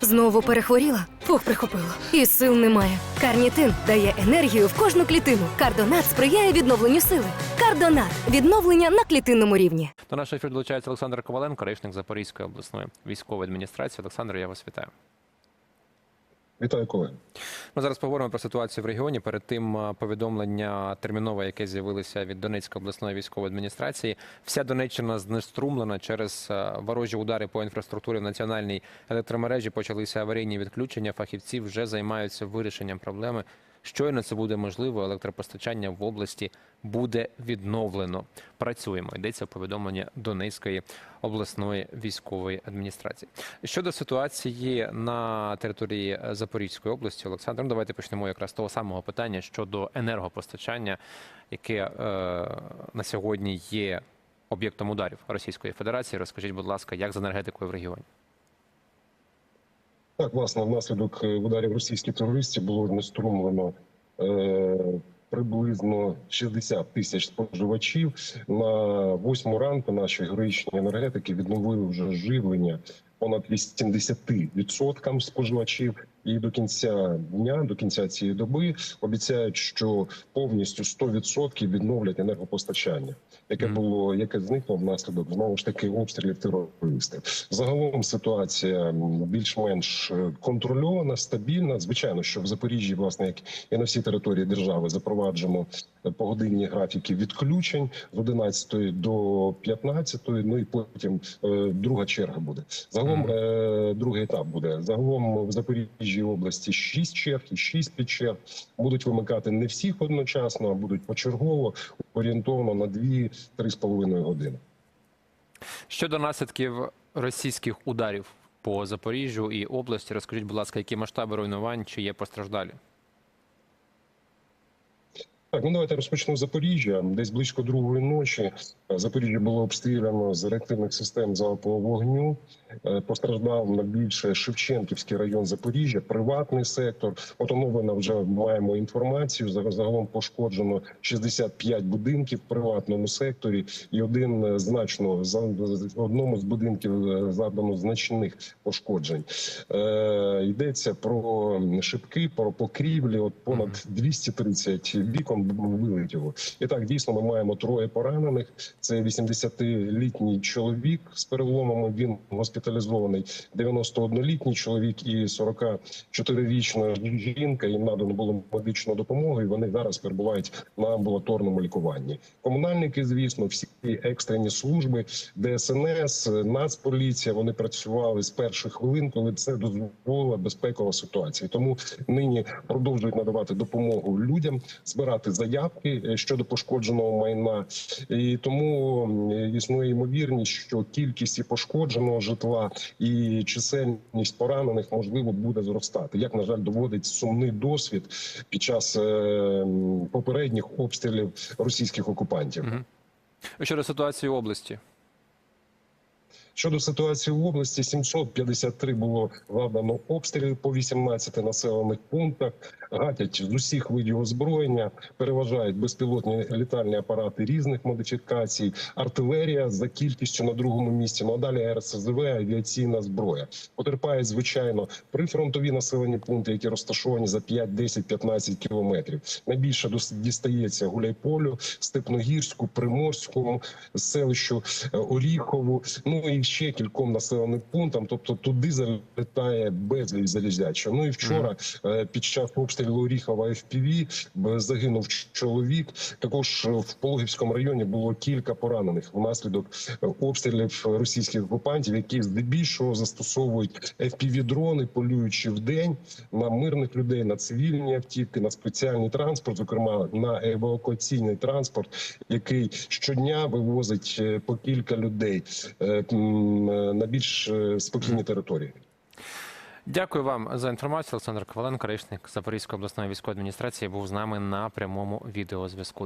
Знову перехворіла? Фух, прихопило. І сил немає. Карнітин дає енергію в кожну клітину. Кардонат сприяє відновленню сили. Кардонат відновлення на клітинному рівні. До нашого ефіру долучається Олександр Коваленко, речник Запорізької обласної військової адміністрації. Олександр, я вас вітаю. Вітаю, колеги. Ми зараз поговоримо про ситуацію в регіоні. Перед тим повідомлення термінове, яке з'явилося від Донецької обласної військової адміністрації. Вся Донеччина знеструмлена через ворожі удари по інфраструктурі в національній електромережі. Почалися аварійні відключення. Фахівці вже займаються вирішенням проблеми. Щойно це буде можливо, електропостачання в області буде відновлено. Працюємо. Йдеться повідомлення Донецької обласної військової адміністрації. Щодо ситуації на території Запорізької області, Олександр, ну, давайте почнемо якраз того самого питання щодо енергопостачання, яке е, на сьогодні є об'єктом ударів Російської Федерації. Розкажіть, будь ласка, як з енергетикою в регіоні? Так, власне, внаслідок е, ударів російських терористів було знеструмлено е, приблизно 60 тисяч споживачів. На восьму ранку наші героїчні енергетики відновили вже живлення понад 80% споживачів. І до кінця дня, до кінця цієї доби, обіцяють, що повністю 100% відновлять енергопостачання, яке було яке зникло внаслідок знову ж таки обстрілів терористів. Загалом ситуація більш-менш е, контрольована, стабільна. Звичайно, що в Запоріжжі, власне, як і на всій території держави, запроваджено е, погодинні графіки відключень з 11 до 15, ну і потім е, друга черга буде. Загалом другий етап буде. Загалом в Запоріжжі області 6 черг і 6 підчерг будуть вимикати не всіх одночасно, а будуть почергово орієнтовно на 2-3,5 години. Щодо наслідків російських ударів по Запоріжжю і області, розкажіть, будь ласка, які масштаби руйнувань чи є постраждалі? Так, ну давайте розпочнемо з Запоріжжя. Десь близько другої ночі е, Запоріжжя було обстріляно з реактивних систем залпового вогню. Е, Постраждав найбільше Шевченківський район Запоріжжя, приватний сектор. От оновлено вже маємо інформацію. Заг- Загалом пошкоджено 65 будинків в приватному секторі, і один е, значно за одному з будинків завдано значних пошкоджень. Е, йдеться про шибки, про покрівлі. От понад 230 вікон вилетіло. І так дійсно ми маємо троє поранених. Це 80-літній чоловік з переломами. Він госпіталізований. 91-літній чоловік і 44-річна жінка. Їм надано було медичну допомогу. І вони зараз перебувають на амбулаторному лікуванні. Комунальники, звісно, всі екстрені служби, ДСНС, Нацполіція. Вони працювали з перших хвилин, коли це дозволила безпекова ситуація. Тому нині продовжують надавати допомогу людям, збирати заявки е, щодо пошкодженого майна. І тому існує ймовірність, що кількість і пошкодженого житла і чисельність поранених можливо буде зростати. Як на жаль, доводить сумний досвід під час е, попередніх обстрілів російських окупантів. Угу. Щодо ситуації області. Щодо ситуації в області, 753 було завдано обстрілів по 18 населених пунктах. Гатять з усіх видів озброєння, переважають безпілотні літальні апарати різних модифікацій, артилерія за кількістю на другому місці. Ну а далі РСЗВ, авіаційна зброя. Потерпають звичайно прифронтові населені пункти, які розташовані за 5, 10, 15 кілометрів. Найбільше дістається Гуляйполю, Степногірську, Приморському, селищу е, Оріхову. Ну і ще кільком населеним пунктам. Тобто туди залітає безліч залізяча. Ну і вчора е, під час обстрілу Оріхова FPV б- загинув чоловік. Також е, в Пологівському районі було кілька поранених внаслідок е, обстрілів російських окупантів, які здебільшого застосовують fpv дрони, полюючи в день на мирних людей, на цивільні автівки, на спеціальний транспорт, зокрема на евакуаційний транспорт, який щодня вивозить е, по кілька людей е, е, на більш е, спокійні території. Дякую вам за інформацію. Олександр Коваленко, речник Запорізької обласної військової адміністрації, був з нами на прямому відеозв'язку.